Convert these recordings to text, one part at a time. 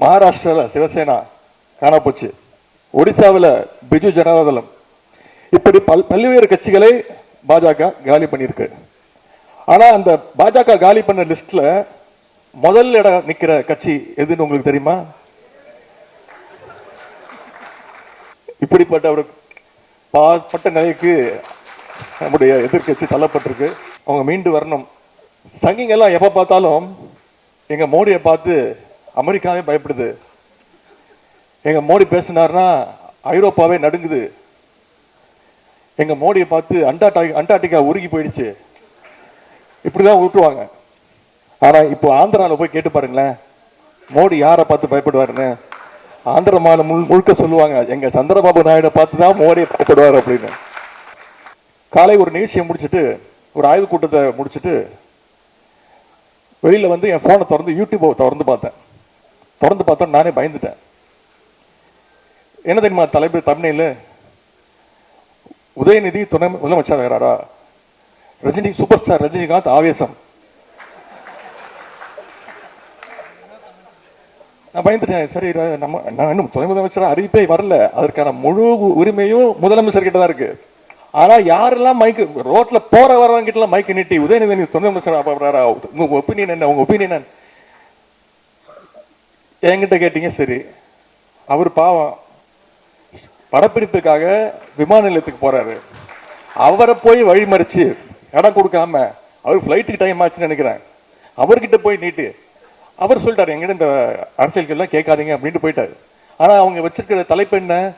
மகாராஷ்டிராவில் சிவசேனா காணப்போச்சு. ஒடிசாவில் பிஜு ஜனதாதளம். இப்படி பல் பல்வேறு கட்சிகளை பாஜக காலி பண்ணியிருக்கு. ஆனா அந்த பாஜக காலி பண்ண லிஸ்ட்ல முதல் இடம் நிக்கிற கட்சி எதுன்னு உங்களுக்கு தெரியுமா? இப்படிப்பட்ட ஒரு பாற்பட்ட நிலைக்கு நம்முடைய எதிர்க்கட்சி தள்ளப்பட்டிருக்கு. அவங்க மீண்டு வரணும். சங்கிங்கெல்லாம் எப்போ எப்ப பார்த்தாலும் எங்க மோடியை பார்த்து அமெரிக்காவே பயப்படுது. எங்க மோடி பேசினார்னா ஐரோப்பாவே நடுங்குது. எங்க மோடியை பார்த்து அண்டார்டிகா அண்டார்டிகா உருகி போயிடுச்சு. இப்படிதான் ஊட்டுவாங்க ஆனா இப்போ ஆந்திராவில் போய் கேட்டு பாருங்களேன். மோடி யாரை பார்த்து பயப்படுவாருன்னு. ஆந்திர மாநிலம் முழு- முழுக்க சொல்லுவாங்க. எங்க சந்திரபாபு நாயுடை பார்த்து தான் மோடியை பயப்படுவார் அப்படின்னு. காலை ஒரு நிகழ்ச்சியை முடிச்சிட்டு ஒரு ஆய்வு கூட்டத்தை முடிச்சிட்டு வெளியில் வந்து என் ஃபோனை திறந்து யூடியூப்பை திறந்து பார்த்தேன். திறந்து பார்த்தோம் நானே பயந்துட்டேன். என்ன தெரியுமா தலைப்பு தமிழில் உதயநிதி துணை முதலமைச்சர் ரஜினி சூப்பர் ஸ்டார் ரஜினிகாந்த் ஆவேசம். நான் பயந்துட்டேன். சரி நம்ம நான் இன்னும் துணை முதலமைச்சர் அறிவிப்பே வரல. அதற்கான முழு உரிமையும் முதலமைச்சர் கிட்ட தான் இருக்கு. ஆனா யாரெல்லாம் மைக்கு ரோட்ல போற வரவங்க கிட்ட மைக்கு நீட்டி உதயநிதி துணை முதலமைச்சர் உங்க ஒப்பீனியன் என்ன? உங்க ஒப்பீனியன் என்ன? என்கிட்ட கேட்டீங்க சரி. அவர் பாவம். படப்பிடிப்புக்காக விமான நிலையத்துக்கு போறாரு. அவரை போய் வழிமறிச்சு இடம் கொடுக்காம அவர் ஃப்ளைட்டுக்கு டைம் ஆச்சுன்னு நினைக்கிறேன். அவர்கிட்ட போய் நீட்டு. அவர் சொல்லிட்டாரு எங்கிட்ட இந்த அரசியல்கள்லாம் கேட்காதீங்க அப்படின்ட்டு போயிட்டாரு. ஆனா அவங்க வச்சிருக்கிற தலைப்பு என்ன?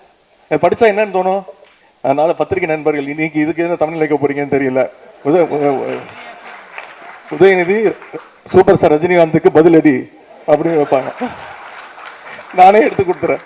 படித்தா படிச்சா என்னன்னு தோணும்? அதனால பத்திரிகை நண்பர்கள் இன்னைக்கு இதுக்கு என்ன தமிழ் வைக்க போறீங்கன்னு தெரியல. உத- உதயநிதி சூப்பர் ஸ்டார் ரஜினிகாந்துக்கு பதிலடி அப்படின்னு வைப்பாங்க. நானே எடுத்து கொடுத்துறேன்.